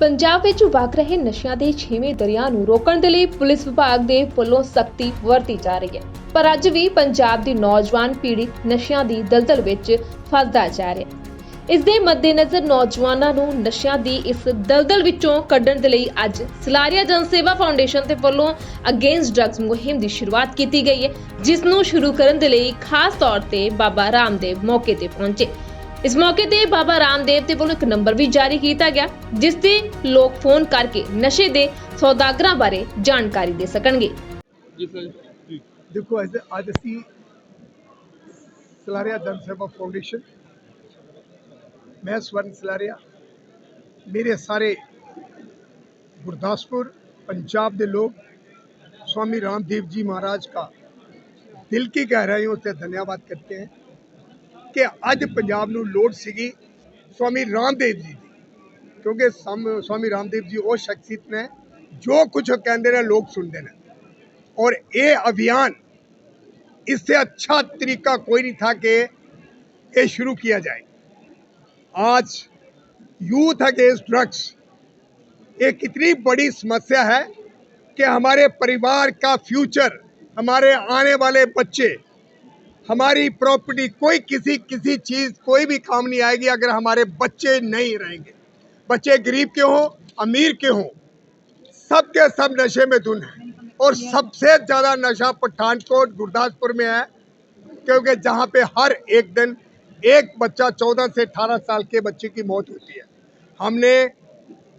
ਪੰਜਾਬ ਵਿੱਚ ਵਗ ਰਹੇ ਨਸ਼ਿਆਂ ਦੇ ਛੇਵੇਂ ਦਰਿਆ ਨੂੰ ਰੋਕਣ ਦੇ ਲਈ ਪੁਲਿਸ ਵਿਭਾਗ ਦੇ ਵੱਲੋਂ ਸਖਤੀ ਵਰਤੀ ਜਾ ਰਹੀ ਹੈ। ਪਰ ਅੱਜ ਵੀ ਪੰਜਾਬ ਦੀ ਨੌਜਵਾਨ ਪੀੜ੍ਹੀ ਨਸ਼ਿਆਂ ਦੀ ਦਲਦਲ ਵਿੱਚ ਫਸਦਾ ਜਾ ਰਿਹਾ ਹੈ। ਇਸ ਦੇ ਮੱਦੇਨਜ਼ਰ ਨੌਜਵਾਨਾਂ ਨੂੰ ਨਸ਼ਿਆਂ ਦੀ ਇਸ ਦਲਦਲ ਵਿੱਚੋਂ ਕੱਢਣ ਦੇ ਲਈ ਅੱਜ ਸਲਾਰੀਆ ਜਨ ਸੇਵਾ ਫਾਊਂਡੇਸ਼ਨ ਦੇ ਵੱਲੋਂ ਅਗੇਂਸਟ ਡਰੱਗਸ ਮੁਹਿੰਮ ਦੀ ਸ਼ੁਰੂਆਤ ਕੀਤੀ ਗਈ ਹੈ, ਜਿਸ ਨੂੰ ਸ਼ੁਰੂ ਕਰਨ ਦੇ ਲਈ ਖਾਸ ਤੌਰ ਤੇ ਬਾਬਾ ਰਾਮਦੇਵ ਮੌਕੇ ਤੇ ਪਹੁੰਚੇ। ਇਸ ਮੌਕੇ ਤੇ ਬਾਬਾ ਰਾਮਦੇਵ ਦੇ ਵੱਲੋਂ ਇੱਕ ਨੰਬਰ ਵੀ ਜਾਰੀ ਕੀਤਾ ਗਿਆ ਜਿਸ ਤੇ ਲੋਕ ਫੋਨ ਕਰਕੇ ਨਸ਼ੇ ਦੇ ਸੌਦਾਗਰਾਂ ਬਾਰੇ ਜਾਣਕਾਰੀ ਦੇ ਸਕਣਗੇ ਜੀ ਸਰ ਜੀ ਦੇਖੋ ਅੱਜ ਅੱਜ ਅਸੀਂ ਸਲਾਰੀਆ ਜਨ ਸੇਵਾ ਫਾਊਂਡੇਸ਼ਨ ਮੈਂ ਸਵਰਨ ਸਲਾਰੀਆ ਮੇਰੇ ਸਾਰੇ गुरदासपुर पंजाब के लोग स्वामी रामदेव जी महाराज का दिल की गहराइयों से धन्यवाद करते हैं ਕਿ ਅੱਜ ਪੰਜਾਬ ਨੂੰ ਲੋੜ ਸੀਗੀ ਸਵਾਮੀ ਰਾਮਦੇਵ ਜੀ ਦੀ ਕਿਉਂਕਿ ਸਮ- ਸਵਾਮੀ ਰਾਮਦੇਵ ਜੀ ਉਹ ਸ਼ਖਸੀਅਤ ਨੇ ਜੋ ਕੁਝ ਕਹਿੰਦੇ ਨੇ ਲੋਕ ਸੁਣਦੇ ਨੇ और ये अभियान इससे अच्छा तरीका कोई नहीं था कि ये शुरू किया जाए आज यूथ अगेंस्ट ड्रग्स एक इतनी बड़ी समस्या है कि हमारे परिवार का फ्यूचर हमारे आने वाले बच्चे हमारी प्रॉपर्टी कोई किसी किसी चीज़, कोई भी काम नहीं आएगी अगर हमारे बच्चे नहीं रहेंगे। बच्चे गरीब के हों, अमीर के हों सब के सब नशे में धुन है। और सबसे ज़्यादा नशा पठानकोट, गुरदासपुर में है, क्योंकि जहाँ पे हर एक दिन एक बच्चा चौदह से अठारह साल के बच्चे की मौत होती है। हमने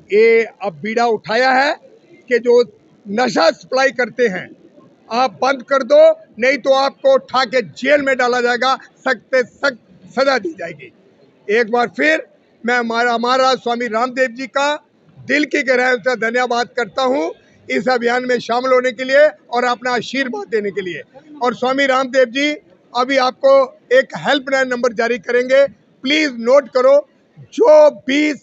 ये अब बीड़ा उठाया है कि जो नशा सप्लाई करते हैं आप बंद कर दो, नहीं तो आपको उठा के जेल में डाला जाएगा। सख्त सख्त सजा दी जाएगी। एक बार फिर मैं हमारा स्वामी रामदेव जी का दिल की गहराई से धन्यवाद करता हूँ इस अभियान में शामिल होने के लिए और अपना आशीर्वाद देने के लिए। और स्वामी रामदेव जी, अभी आपको एक हेल्पलाइन नंबर जारी करेंगे। प्लीज़ नोट करो, जो भी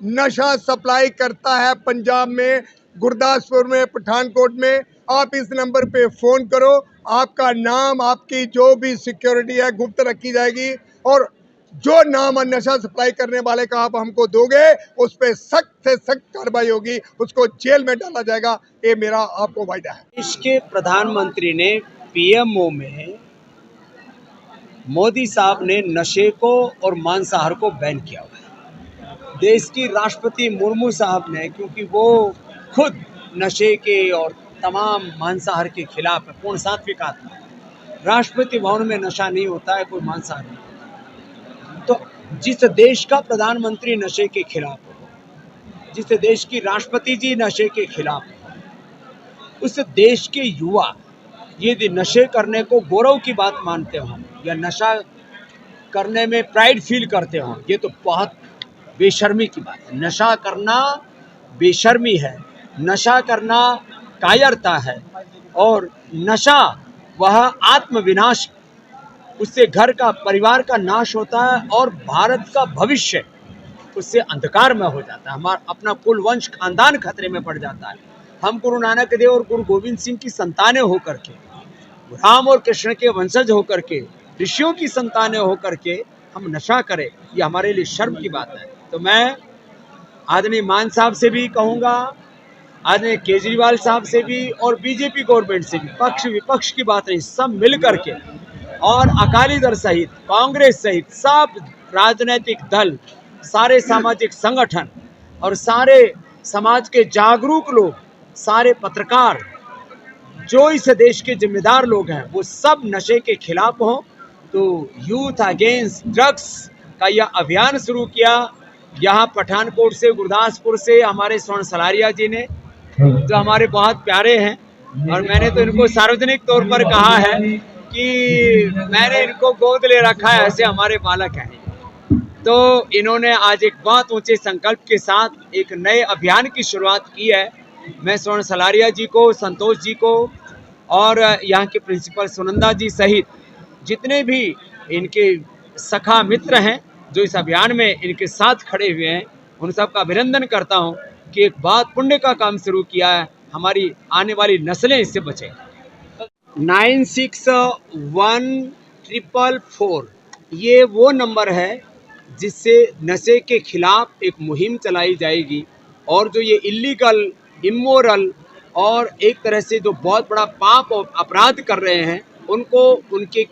नशा सप्लाई करता है पंजाब में, गुरदासपुर में, पठानकोट में आप इस नंबर पे फ़ोन करो। आपका नाम, आपकी जो भी सिक्योरिटी है, गुप्त रखी जाएगी। और जो नाम और नशा सप्लाई करने वाले का आप हमको दोगे, उस पर सख्त से सख्त कार्रवाई होगी। उसको जेल में डाला जाएगा। ये मेरा आपको वायदा है। देश के प्रधानमंत्री ने पीएमओ में मोदी साहब ने नशे को और मांसाहार को बैन किया हुआ है। देश की राष्ट्रपति मुर्मू साहब ने, क्योंकि वो खुद नशे के और तमाम मांसाहार के खिलाफ है पूर्ण सात्विक आत्मा। राष्ट्रपति भवन में नशा नहीं होता है, कोई मांसाहार नहीं। तो जिस देश का प्रधानमंत्री नशे के खिलाफ हो, जिस देश की राष्ट्रपति जी नशे के खिलाफ उस देश के युवा यदि नशे करने को गौरव की बात मानते हो, या नशा करने में प्राइड फील करते हो, ये तो बहुत बेशर्मी की बात है। नशा करना बेशर्मी है। नशा करना कायरता है और नशा, वह आत्मविनाश, उससे घर का, परिवार का नाश होता है और भारत का भविष्य उससे अंधकार में हो जाता है। हमारा अपना कुल वंश खानदान खतरे में पड़ जाता है। हम गुरु नानक देव और गुरु गोविंद सिंह की संतानें होकर के राम और कृष्ण के वंशज होकर के, ऋषियों की संतानें होकर के हम नशा करें, ये हमारे लिए शर्म की बात है। तो मैं आदरणीय मान साहब से भी कहूँगा आदरणीय केजरीवाल साहब से भी और बीजेपी गवर्नमेंट से भी, पक्ष विपक्ष की बात नहीं, सब मिल करके और अकाली दल सहित, कांग्रेस सहित, सब राजनीतिक दल, सारे सामाजिक संगठन और सारे समाज के जागरूक लोग, सारे पत्रकार, जो इस देश के जिम्मेदार लोग हैं, वो सब नशे के खिलाफ हों। तो यूथ अगेंस्ट ड्रग्स का यह अभियान शुरू किया। यहाँ पठानकोट से, गुरदासपुर से हमारे स्वर्ण सलारिया जी ने जो हमारे बहुत प्यारे हैं और मैंने तो इनको सार्वजनिक तौर पर कहा है कि मैंने इनको गोद ले रखा है, ऐसे हमारे बालक हैं। तो इन्होंने आज एक बहुत ऊँचे संकल्प के साथ एक नए अभियान की शुरुआत की है। मैं स्वर्ण सलारिया जी को, संतोष जी को और यहाँ के प्रिंसिपल सुनंदा जी सहित जितने भी इनके सखा मित्र हैं जो इस अभियान में इनके साथ खड़े हुए हैं, उन सबका अभिनंदन करता हूँ। कि एक बहुत पुण्य का काम शुरू किया है, हमारी आने वाली नस्लें इससे बचें। Nine six one triple four, ये वो नंबर है जिससे नशे के खिलाफ एक मुहिम चलाई जाएगी और जो ये इलीगल इमोरल और एक तरह से जो बहुत बड़ा पाप और अपराध कर रहे हैं, उनको, उनके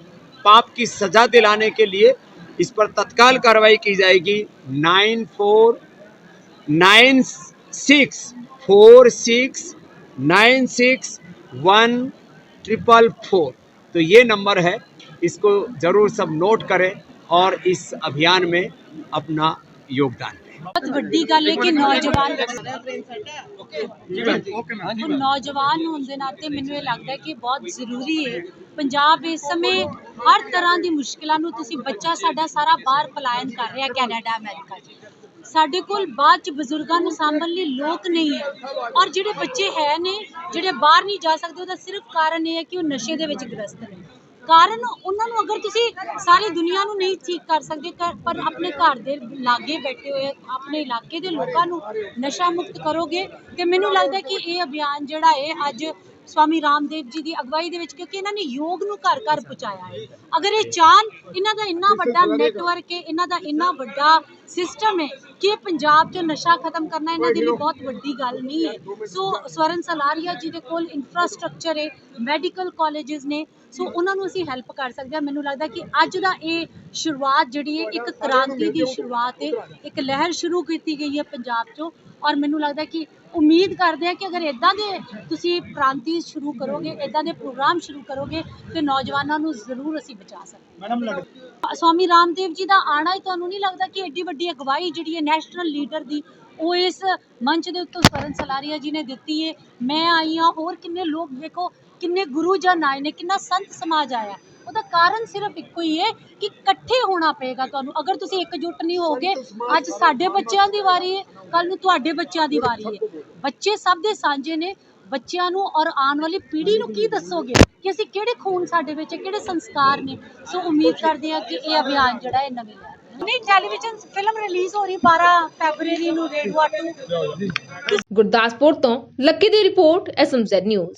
पाप की सजा दिलाने के लिए इस पर तत्काल कार्रवाई की जाएगी। Nine four, nine six four six nine six one triple four तो ये नंबर है इसको ज़रूर सब नोट करें और इस अभियान में अपना योगदान दें ਬਹੁਤ ਵੱਡੀ ਗੱਲ ਹੈ ਕਿ ਨੌਜਵਾਨ ਉਹ ਨੌਜਵਾਨ ਹੋਣ ਦੇ ਨਾਤੇ ਮੈਨੂੰ ਇਹ ਲੱਗਦਾ ਹੈ ਕਿ ਬਹੁਤ ਜ਼ਰੂਰੀ ਹੈ ਪੰਜਾਬ ਇਸ ਸਮੇਂ ਹਰ ਤਰ੍ਹਾਂ ਦੀ ਮੁਸ਼ਕਲਾਂ ਨੂੰ ਤੁਸੀਂ ਬੱਚਾ ਸਾਡਾ ਸਾਰਾ ਬਾਹਰ ਪਲਾਇਨ ਕਰ ਰਿਹਾ ਕੈਨੇਡਾ ਅਮਰੀਕਾ 'ਚ ਸਾਡੇ ਕੋਲ ਬਾਅਦ ਚ ਬਜ਼ੁਰਗਾਂ ਨੂੰ ਸਾਂਭਣ ਲਈ ਲੋਕ ਨਹੀਂ ਹੈ। ਔਰ ਜਿਹੜੇ ਬੱਚੇ ਹੈ ਨੇ, ਜਿਹੜੇ ਬਾਹਰ ਨਹੀਂ ਜਾ ਸਕਦੇ, ਉਹਦਾ ਸਿਰਫ ਕਾਰਨ ਇਹ ਹੈ ਕਿ ਉਹ ਨਸ਼ੇ ਦੇ ਵਿੱਚ ਗ੍ਰਸਤ ਨੇ। ਕਾਰਨ ਉਹਨਾਂ ਨੂੰ ਅਗਰ ਤੁਸੀਂ ਸਾਰੀ ਦੁਨੀਆ ਨੂੰ ਨਹੀਂ ਠੀਕ ਕਰ ਸਕਦੇ ਕਰ- ਪਰ ਆਪਣੇ ਘਰ ਦੇ ਲਾਗੇ ਬੈਠੇ ਹੋਏ, ਆਪਣੇ ਇਲਾਕੇ ਦੇ ਲੋਕਾਂ ਨੂੰ ਨਸ਼ਾ ਮੁਕਤ ਕਰੋਗੇ, ਤੇ ਮੈਨੂੰ ਲੱਗਦਾ ਕਿ ਇਹ ਅਭਿਆਨ ਜਿਹੜਾ ਹੈ, ਅੱਜ ਸਵਾਮੀ ਰਾਮਦੇਵ ਜੀ ਦੀ ਅਗਵਾਈ ਦੇ ਵਿੱਚ, ਕਿਉਂਕਿ ਇਹਨਾਂ ਨੇ ਯੋਗ ਨੂੰ ਘਰ ਘਰ ਪਹੁੰਚਾਇਆ ਹੈ। ਅਗਰ ਇਹ ਚਾਹਨ ਇਹਨਾਂ ਦਾ ਇੰਨਾ ਵੱਡਾ ਨੈਟਵਰਕ ਹੈ, ਇਹਨਾਂ ਦਾ ਇੰਨਾ ਵੱਡਾ ਸਿਸਟਮ ਹੈ ਕਿ ਪੰਜਾਬ 'ਚ ਨਸ਼ਾ ਖਤਮ ਕਰਨਾ ਇਹਨਾਂ ਦੇ ਲਈ ਬਹੁਤ ਵੱਡੀ ਗੱਲ ਨਹੀਂ ਹੈ। ਸੋ ਸਵਰਨ ਸਲਾਰੀਆ ਜੀ ਦੇ ਕੋਲ ਇਨਫਰਾਸਟ੍ਰਕਚਰ ਹੈ ਮੈਡੀਕਲ ਕਾਲਜਸ ਨੇ ਸੋ ਉਹਨਾਂ ਨੂੰ ਅਸੀਂ ਹੈਲਪ ਕਰ ਸਕਦੇ ਹਾਂ। ਮੈਨੂੰ ਲੱਗਦਾ ਕਿ ਅੱਜ ਦਾ ਇਹ ਸ਼ੁਰੂਆਤ ਜਿਹੜੀ ਹੈ ਇੱਕ ਕ੍ਰਾਂਤੀ ਦੀ ਸ਼ੁਰੂਆਤ ਹੈ। ਇੱਕ ਲਹਿਰ ਸ਼ੁਰੂ ਕੀਤੀ ਗਈ ਹੈ ਪੰਜਾਬ 'ਚੋਂ ਔਰ ਮੈਨੂੰ ਲੱਗਦਾ ਕਿ ਉਮੀਦ ਕਰਦੇ ਹਾਂ ਕਿ ਅਗਰ ਇਦਾਂ ਦੇ ਤੁਸੀਂ ਪ੍ਰਾਂਤੀ ਸ਼ੁਰੂ ਕਰੋਗੇ ਇਦਾਂ ਦੇ ਪ੍ਰੋਗਰਾਮ ਸ਼ੁਰੂ ਕਰੋਗੇ ਤੇ ਨੌਜਵਾਨਾਂ ਨੂੰ ਜ਼ਰੂਰ ਅਸੀਂ ਬਚਾ ਸਕਦੇ ਹਾਂ। ਸਵਾਮੀ ਰਾਮਦੇਵ ਜੀ ਦਾ ਆਣਾ ਹੀ ਤੁਹਾਨੂੰ ਨਹੀਂ ਲੱਗਦਾ ਕਿ ਐਡੀ ਵੱਡੀ ਅਗਵਾਈ ਜਿਹੜੀ ਹੈ ਨੈਸ਼ਨਲ ਲੀਡਰ ਦੀ ਉਹ ਇਸ ਮੰਚ ਦੇ ਉੱਤੇ ਸਵਰਨ ਸਲਾਰੀਆ ਜੀ ਨੇ ਦਿੱਤੀ ਹੈ। ਮੈਂ ਆਈ ਹਾਂ ਹੋਰ ਕਿੰਨੇ ਲੋਕ ਦੇਖੋ ਕਿੰਨੇ ਗੁਰੂ ਜਨ ਆਏ ਨੇ ਕਿੰਨਾ ਸੰਤ ਸਮਾਜ ਆਇਆ। ਉਹਦਾ ਕਾਰਨ ਸਿਰਫ ਇੱਕੋ ਹੀ ਹੈ ਕਿ ਇਕੱਠੇ ਹੋਣਾ ਪਏਗਾ ਤੁਹਾਨੂੰ। ਅਗਰ ਤੁਸੀਂ ਇਕਜੁੱਟ ਨਹੀਂ ਹੋਗੇ ਅੱਜ ਸਾਡੇ ਬੱਚਿਆਂ ਦੀ ਵਾਰੀ ਹੈ ਕੱਲ ਨੂੰ ਤੁਹਾਡੇ ਬੱਚਿਆਂ ਦੀ ਵਾਰੀ ਹੈ ਬੱਚੇ ਸਭ ਦੇ ਸਾਂਝੇ ਨੇ ਬੱਚਿਆਂ ਨੂੰ ਔਰ ਆਉਣ ਵਾਲੀ ਪੀੜ੍ਹੀ ਨੂੰ ਕੀ ਦੱਸੋਗੇ ਕਿ ਅਸੀਂ ਕਿਹੜੇ ਖੂਨ ਸਾਡੇ ਵਿੱਚ ਹੈ, ਕਿਹੜੇ ਸੰਸਕਾਰ ਨੇ? ਸੋ ਉਮੀਦ ਕਰਦੇ ਹਾਂ ਕਿ ਇਹ ਅਭਿਆਨ ਜਿਹੜਾ ਹੈ ਨਵੀਂ ਨਹੀਂ ਟੈਲੀਵਿਜ਼ਨ ਫਿਲਮ ਰਿਲੀਜ਼ ਹੋ ਰਹੀ 12 ਫੈਬਰੂਰੀ ਨੂੰ ਰੇਡੂਆ 2 ਗੁਰਦਾਸਪੁਰ ਤੋਂ ਲੱਕੀ ਦੀ ਰਿਪੋਰਟ ਐਸਐਮਜ਼ੈਡ ਨਿਊਜ਼